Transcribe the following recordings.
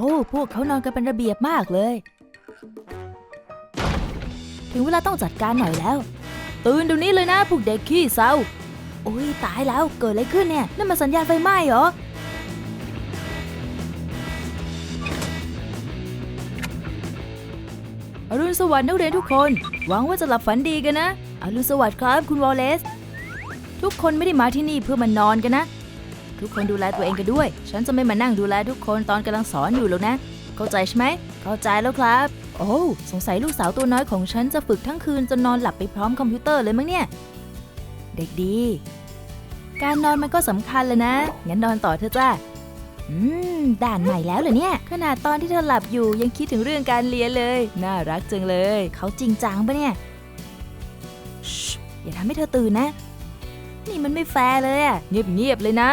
อ้พวกเขานอนกันเป็นระเบียบมากเลย ถึงเวลาต้องจัดการหน่อยแล้ว ตื่นเดี๋ยวนี้เลยนะพวกเด็กขี้เศร้าโอ้ยตายแล้วเกิดอะไรขึ้นเนี่ยนั่นมันสัญญาณไฟไหม้เหรออรุณสวัสดิ์นักเรียนทุกคน หวังว่าจะหลับฝันดีกันนะ อรุณสวัสดิ์ครับคุณวอลเลซทุกคนไม่ได้มาที่นี่เพื่อมานอนกันนะ ทุกคนดูแลตัวเองกันด้วย ฉันจะไม่มานั่งดูแลทุกคนตอนกำลังสอนอยู่หรอกนะ เข้าใจใช่ไหม เข้าใจแล้วครับ โอ้สงสัยลูกสาวตัวน้อยของฉันจะฝึกทั้งคืนจนนอนหลับไปพร้อมคอมพิวเตอร์เลยมั้งเนี่ย เด็กดี การนอนมันก็สำคัญเลยนะ งั้นนอนต่อเถอะจ้าอืม ด่านใหม่แล้วเหรอเนี่ย ขนาดตอนที่เธอหลับอยู่ยังคิดถึงเรื่องการเรียนเลย น่ารักจังเลย เขาจริงจังปะเนี่ยชิอย่าทำให้เธอตื่นนะ นี่มันไม่แฟร์เลยอะเงียบๆเลยนะ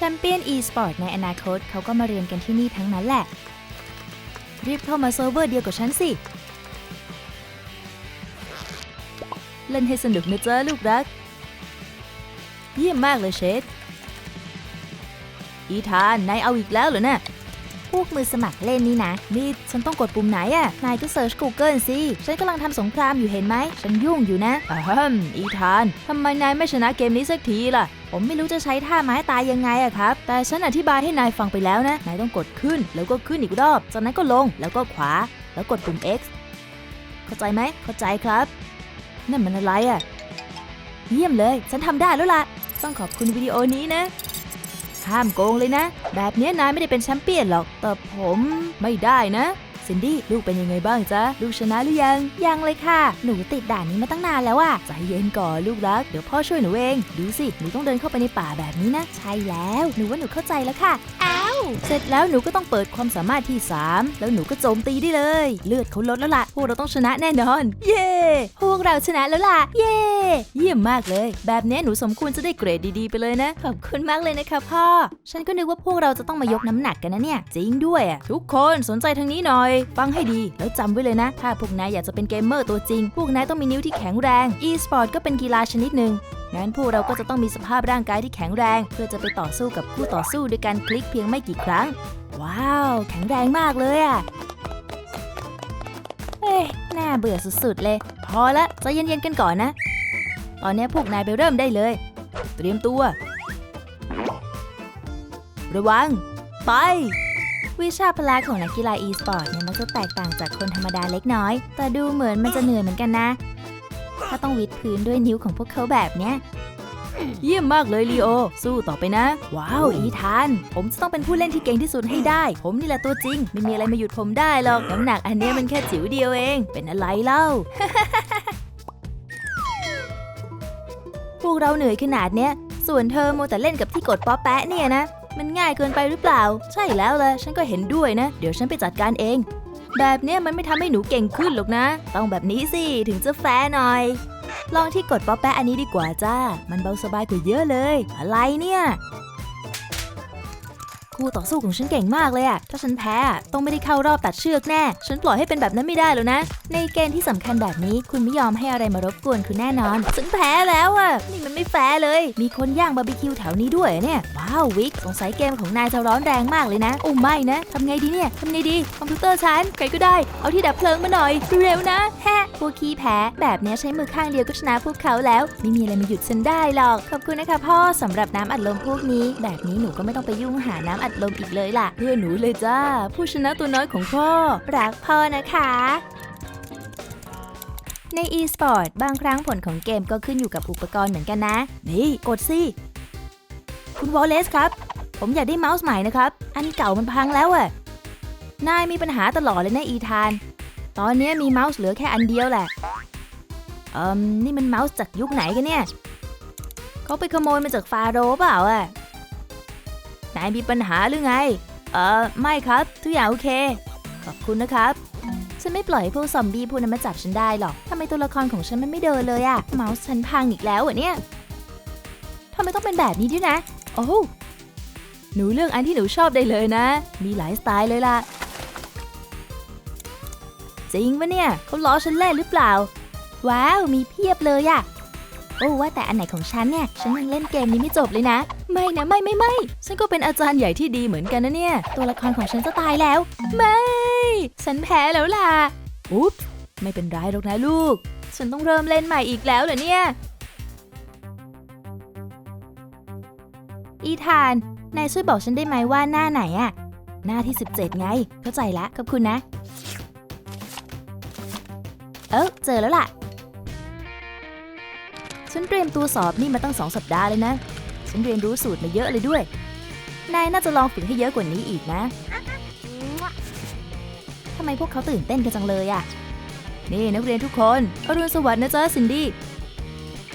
ชมเปี้ยน e-sport ในอนาคตเขาก็มาเรียนกันที่นี่ทั้งนั้นแหละ รีบเข้ามาเซิร์ฟเวอร์เดียวกับฉันสิ เล่นให้สนุกนะจ๊ะลูกรัก เยี่ยมมากเลยเชดอีธานนายเอาอีกแล้วเหรอนะ่ะพวกมือสมัครเล่นนี่นะ นี่ฉันต้องกดปุ่มไหนอะนายก็เซิร์ช Google สิ ฉันกำลังทำสงครามอยู่เห็นไหม ฉันยุ่งอยู่นะอะฮัมอีธาน ทำไมนายไม่ชนะเกมนี้สักทีล่ะ ผมไม่รู้จะใช้ท่าไม้ตายยังไงอะครับ แต่ฉันอธิบายให้นายฟังไปแล้วนะ นายต้องกดขึ้น แล้วก็ขึ้นอีกรอบ จากนั้นก็ลง แล้วก็ขวา แล้วกดปุ่ม X เข้าใจไหม เข้าใจครับ นั่นมันอะไรอะเยี่ยมเลย ฉันทำได้แล้วล่ะ ต้องขอบคุณวิดีโอนี้นะ ห้ามโกงเลยนะ แบบนี้นายไม่ได้เป็นแชมเปี้ยนหรอก แต่ผมไม่ได้นะ ซินดี้ลูกเป็นยังไงบ้างจ๊ะ ลูกชนะหรือยัง ยังเลยค่ะ หนูติดด่านนี้มาตั้งนานแล้วอะใจเย็นก่อนลูกรัก เดี๋ยวพ่อช่วยหนูเอง ดูสิ หนูต้องเดินเข้าไปในป่าแบบนี้นะ ใช่แล้ว หนูว่าหนูเข้าใจแล้วค่ะอ้า เสร็จแล้วหนูก็ต้องเปิดความสามารถที่ 3 แล้วหนูก็โจมตีได้เลย เลือดเขาลดแล้วล่ะ พวกเราต้องชนะแน่นอน เย้พวกเราชนะแล้วล่ะ เย้เยี่ยมมากเลย แบบนี้หนูสมควรจะได้เกรดดีๆไปเลยนะ ขอบคุณมากเลยนะคะพ่อ ฉันก็นึกว่าพวกเราจะต้องมายกน้ำหนักกันนะเนี่ย จริงด้วยอะทุกคนสนใจทางนี้หน่อย ฟังให้ดีแล้วจำไว้เลยนะ ถ้าพวกนายอยากจะเป็นเกมเมอร์ตัวจริง พวกนายต้องมีนิ้วที่แข็งแรง e-sport ก็เป็นกีฬาชนิดหนึ่ง งั้นพวกเราก็จะต้องมีสภาพร่างกายที่แข็งแรง เพื่อจะไปต่อสู้กับคู่ต่อสู้ด้วยการคลิกเพียงไม่กี่ครั้ง ว้าว แข็งแรงมากเลยอะเอ้ยน่าเบื่อสุดๆเลย พอละใจเย็นๆกันก่อนนะ ตอนนี้พวกนายไปเริ่มได้เลย เตรียมตัว ระวัง ไปวิชาพละของนักกีฬา e-sport เนี่ยมักจะแตกต่างจากคนธรรมดาเล็กน้อย แต่ดูเหมือนมันจะเหนื่อยเหมือนกันนะ ต้องวิดพื้นด้วยนิ้วของพวกเขาแบบเนี้ย เยี่ยมมากเลยลีโอ สู้ต่อไปนะ ว้าว อีธาน ผมจะต้องเป็นผู้เล่นที่เก่งที่สุดให้ได้ ผมนี่แหละตัวจริง ไม่มีอะไรมาหยุดผมได้หรอก น้ำหนักอันเนี้ยมันแค่จิ๋วเดียวเอง เป็นอะไรเล่า พวกเราเหนื่อยขนาดเนี้ย ส่วนเธอโมวแต่เล่นกับที่กดป๊อปแปะเนี่ยนะ มันง่ายเกินไปหรือเปล่า ใช่แล้วเลยฉันก็เห็นด้วยนะ เดี๋ยวฉันไปจัดการเอง แบบเนี้ยมันไม่ทำให้หนูเก่งขึ้นหรอกนะ ต้องแบบนี้สิ ถึงจะแฟร์หน่อย ลองที่กดป๊อปแปะอันนี้ดีกว่าจ้า มันเบาสบายกว่าเยอะเลย อะไรเนี่ย คู่ต่อสู้ของฉันเก่งมากเลยอะถ้าฉันแพ้ต้องไม่ได้เข้ารอบตัดเชือกแน่ ฉันปล่อยให้เป็นแบบนั้นไม่ได้แล้วนะ ในเกมที่สำคัญแบบนี้คุณไม่ยอมให้อะไรมารบกวนคุณแน่นอน ฉันแพ้แล้วอะนี่มันไม่แฟร์เลย มีคนย่างบาร์บีคิวแถวนี้ด้วยเนี่ย ว้าววิกสงสัยเกมของนายจะร้อนแรงมากเลยนะ โอ้ไม่นะทำไงดีเนี่ยทำไงดี คอมพิวเตอร์ฉันใครก็ได้ เอาที่ดับเพลิงมาหน่อยเร็วนะแฮะพวกขี้แพ้แบบนี้ใช้มือข้างเดียวก็ชนะพวกเขาแล้ว ไม่มีอะไรมาหยุดฉันได้หรอก ขอบคุณนะคะพ่อสำหรับน้ำอัดลมพวกนี้ แบบนี้หนูก็ไม่ต้องไปยุ่งหาน้ำอัดลมอีกเลยล่ะ เพื่อนหนูเลยจ้า ผู้ชนะตัวน้อยของพ่อ รักพ่อนะคะ ใน e-sport บางครั้งผลของเกมก็ขึ้นอยู่กับอุปกรณ์เหมือนกันนะ นี่ กดสิ คุณวอลเลซครับ ผมอยากได้เมาส์ใหม่นะครับ อันเก่ามันพังแล้วอะนายมีปัญหาตลอดเลยนะอีธาน ตอนนี้มีเมาส์เหลือแค่อันเดียวแหละเอิมนี่มันเมาส์จากยุคไหนกันเนี่ย เขาไปขโมยมาจากฟาโรห์เปล่าอะ นายมีปัญหาหรือไง เออไม่ครับ ทุกอย่างโอเค ขอบคุณนะครับ ฉันไม่ปล่อยให้พวกซอมบี้พวกนั้นมาจับฉันได้หรอกทำไมตัวละครของฉันมันไม่เดินเลยอะเมาส์ฉันพังอีกแล้วเหรอเนี่ยทำไมต้องเป็นแบบนี้ด้วยนะ โอ้หหนูเลือกอันที่หนูชอบได้เลยนะ มีหลายสไตล์เลยล่ะ จริงปะเนี่ยเขาล้อฉันเล่นหรือเปล่า ว้าว มีเพียบเลยอะ โอ้ว่าแต่อันไหนของฉันเนี่ย ฉันยังเล่นเกมนี้ไม่จบเลยนะ ไม่นะไม่ไม่ไม่ฉันก็เป็นอาจารย์ใหญ่ที่ดีเหมือนกันนะเนี่ย ตัวละครของฉันจะตายแล้ว ไม่ ฉันแพ้แล้วล่ะ อุ๊บไม่เป็นไรหรอกนะลูก ฉันต้องเริ่มเล่นใหม่อีกแล้วเหรอเนี่ย อีธาน นายช่วยบอกฉันได้ไหมว่าหน้าไหนอะหน้าที่ 17 ไง เข้าใจละ ขอบคุณนะ เออเจอแล้วล่ะ ฉันเตรียมตัวสอบนี่มาตั้งสองสัปดาห์เลยนะ ฉันเรียนรู้สูตรมาเยอะเลยด้วย นายน่าจะลองฝึกให้เยอะกว่านี้อีกนะทำไมพวกเขาตื่นเต้นกันจังเลยอะนี่นักเรียนทุกคนอรุณสวัสดิ์นะจ๊ะซินดี้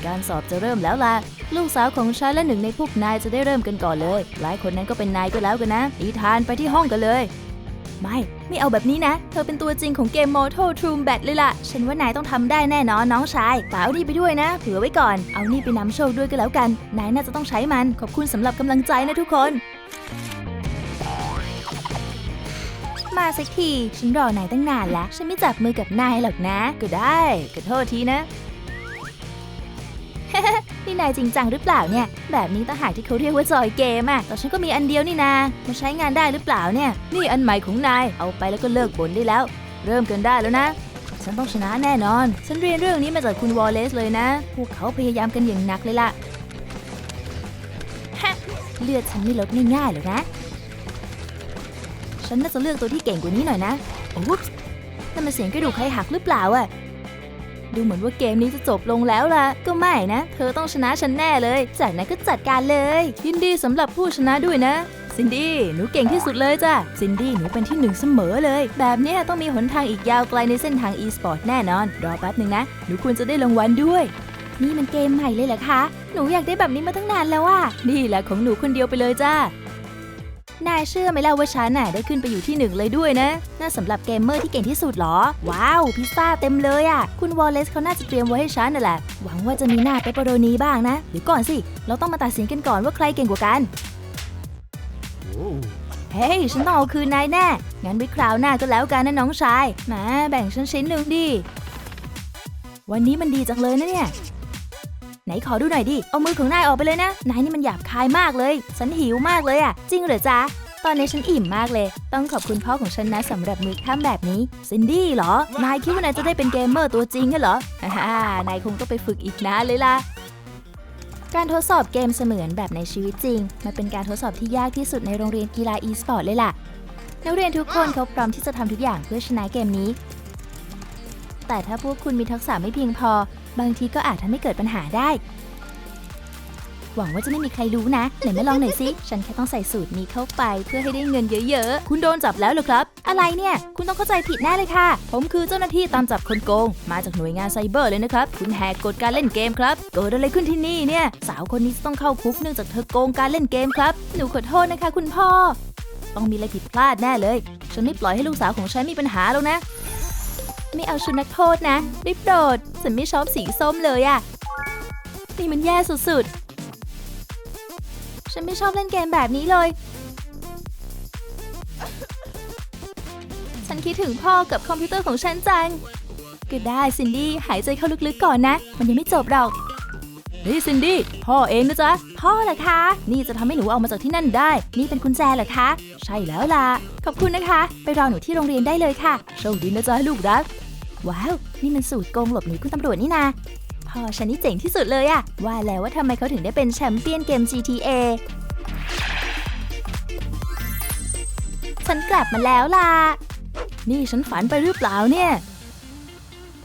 การสอบจะเริ่มแล้วล่ะ ลูกสาวของฉันและหนึ่งในพวกนายจะได้เริ่มกันก่อนเลย หลายคนนั้นก็เป็นนายก็แล้วกันนะอีธานไปที่ห้องกันเลย ไม่ ไม่เอาแบบนี้นะ เธอเป็นตัวจริงของเกม Mortal Kombat เลยล่ะ ฉันว่านายต้องทำได้แน่นอนน้องชายแต่เอานี่ไปด้วยนะ เผื่อไว้ก่อน เอานี่ไปนำโชคด้วยก็แล้วกัน นายน่าจะต้องใช้มัน ขอบคุณสำหรับกำลังใจนะทุกคน มาสักที ฉันรอนายตั้งนานแล้ว ฉันไม่จับมือกับนายหรอกนะ ก็ได้ขอโทษทีนะ นี่นายจริงจังหรือเปล่าเนี่ย แบบนี้ต่างหากที่เขาเรียกว่าจอยเกมอะแต่ฉันก็มีอันเดียวนี่นามันใช้งานได้หรือเปล่าเนี่ย นี่อันใหม่ของนาย เอาไปแล้วก็เลิกบ่นได้แล้ว เริ่มกันได้แล้วนะ ฉันต้องชนะแน่นอน ฉันเรียนเรื่องนี้มาจากคุณวอลเลซเลยนะ พวกเขาพยายามกันอย่างหนักเลยล่ะฮะเลือดฉันไม่ลดง่ายๆหรอกนะ ฉันน่าจะเลือกตัวที่เก่งกว่านี้หน่อยนะ โอ้โหนั่นมันเสียงกระดูกใครหักหรือเปล่าอะ ดูเหมือนว่าเกมนี้จะจบลงแล้วล่ะ ก็ไม่นะ เธอต้องชนะฉันแน่เลย จากนั้นก็จัดการเลย ยินดีสำหรับผู้ชนะด้วยนะซินดี้ หนูเก่งที่สุดเลยจ้ะ ซินดี้ หนูเป็นที่หนึ่งเสมอเลย แบบนี้ต้องมีหนทางอีกยาวไกลในเส้นทาง e-sport แน่นอน รอแป๊บหนึ่งนะ หนูควรจะได้รางวัลด้วย นี่มันเกมใหม่เลยเหรอคะ หนูอยากได้แบบนี้มาตั้งนานแล้วอะนี่แหละของหนูคนเดียวไปเลยจ้า นายเชื่อไหมล่ะว่าฉันน่ะได้ขึ้นไปอยู่ที่หนึ่งเลยด้วยนะ น่าสำหรับเกมเมอร์ที่เก่งที่สุดเหรอ ว้าว พิซซ่าเต็มเลยอะ่ะ คุณวอลเลซเขาน่าจะเตรียมไว้ให้ฉันน่ะแหละ หวังว่าจะมีหน้าเปปเปโรนีบ้างนะเดี๋ยวก่อนสิ เราต้องมาตัดสินกันก่อนว่าใครเก่งกว่ากัน เฮ้ย ฉันต้องเอาคืนนายแน่ งั้นไว้คราวหน้าก็แล้วกันนะน้องชายแหมแบ่งฉันชิ้นหนึ่งดิ วันนี้มันดีจังเลยนะเนี่ย ไหนขอดูหน่อยดิ เอามือของนายออกไปเลยนะ นายนี่มันหยาบคายมากเลย ฉันหิวมากเลยอะจริงเหรอจ๊ะ ตอนนี้ฉันอิ่มมากเลย ต้องขอบคุณพ่อของฉันนะสำหรับมือข้ามแบบนี้ ซินดี้เหรอ นายคิดว่านายจะได้เป็นเกมเมอร์ตัวจริงเหรอฮ่าฮนายคงต้องไปฝึกอีกนานเลยล่ะการทดสอบเกมเสมือนแบบในชีวิตจริง มันเป็นการทดสอบที่ยากที่สุดในโรงเรียนกีฬา e-sport เลยล่ะ นักเรียนทุกคนเขาพร้อมที่จะทำทุกอย่างเพื่อชนะเกมนี้ แต่ถ้าพวกคุณมีทักษะไม่เพียงพอ บางทีก็อาจทำให้เกิดปัญหาได้ หวังว่าจะไม่มีใครรู้นะ ไหนมาลองหน่อยสิ ฉันแค่ต้องใส่สูตรนี้เข้าไปเพื่อให้ได้เงินเยอะๆ คุณโดนจับแล้วเหรอครับ อะไรเนี่ย คุณต้องเข้าใจผิดแน่เลยค่ะ ผมคือเจ้าหน้าที่ตามจับคนโกง มาจากหน่วยงานไซเบอร์เลยนะครับ คุณแหกกฎการเล่นเกมครับ เกิดอะไรขึ้นที่นี่เนี่ย สาวคนนี้จะต้องเข้าคุกเนื่องจากเธอโกงการเล่นเกมครับ หนูขอโทษนะคะ คุณพ่อ ต้องมีอะไรผิดพลาดแน่เลย ฉันไม่ปล่อยให้ลูกสาวของฉันมีปัญหาแล้วนะ ไม่เอาชุดนักโทษนะรีบโดดฉันไม่ชอบสีส้มเลยอะนี่มันแย่สุดๆ ฉันไม่ชอบเล่นเกมแบบนี้เลย ฉันคิดถึงพ่อกับคอมพิวเตอร์ของฉันจัง ก็ได้ซินดี้หายใจเข้าลึกๆก่อนนะ มันยังไม่จบหรอก นี่ซินดี้พ่อเองนะจ๊ะ พ่อเหรอคะ นี่จะทำให้หนูออกมาจากที่นั่นได้ นี่เป็นกุญแจเหรอคะ ใช่แล้วล่ะ ขอบคุณนะคะ ไปรอหนูที่โรงเรียนได้เลยค่ะ โชคดีนะจ๊ะลูกรัก ว้าว นี่มันสูตรโกงหลบหนีคุณตำรวจนี่นาพ่อฉันนี่เจ๋งที่สุดเลยอะว่าแล้วว่าทำไมเขาถึงได้เป็นแชมเปี้ยนเกม GTA ฉันกลับมาแล้วล่ะ นี่ฉันฝันไปหรือเปล่าเนี่ย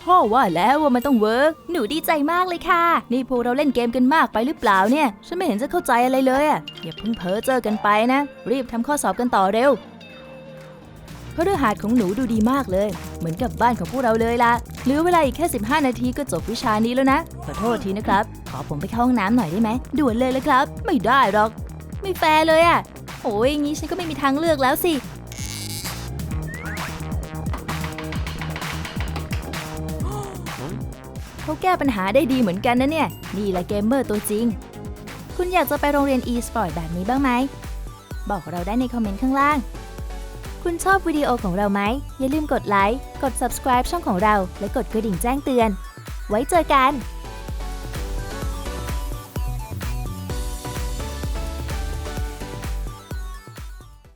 พ่อว่าแล้วว่ามันต้องเวิร์กหนูดีใจมากเลยค่ะ นี่พวกเราเล่นเกมกันมากไปหรือเปล่าเนี่ย ฉันไม่เห็นจะเข้าใจอะไรเลยอะอย่าเพิ่งเพ้อเจอกันไปนะ รีบทำข้อสอบกันต่อเร็ว ฤหัสของหนูดูดีมากเลย เหมือนกับบ้านของพวกเราเลยล่ะเหลือเวลาอีกแค่ 15 นาทีก็จบวิชานี้แล้วนะ ขอโทษทีนะครับ ขอผมไปเข้าห้องน้ำหน่อยได้ไหมด่วนเลยเลยครับ ไม่ได้หรอก ไม่แฟร์เลยอะโอ้ยงี้ฉันก็ไม่มีทางเลือกแล้วสิเขาแก้ปัญหาได้ดีเหมือนกันนะเนี่ย นี่แหละเกมเมอร์ตัวจริง คุณอยากจะไปโรงเรียน e-sport แบบนี้บ้างไหม บอกเราได้ในคอมเมนต์ข้างล่าง คุณชอบวิดีโอของเราไหม อย่าลืมกดไลค์ กด subscribe ช่องของเรา และกดกระดิ่งแจ้งเตือน ไว้เจอกัน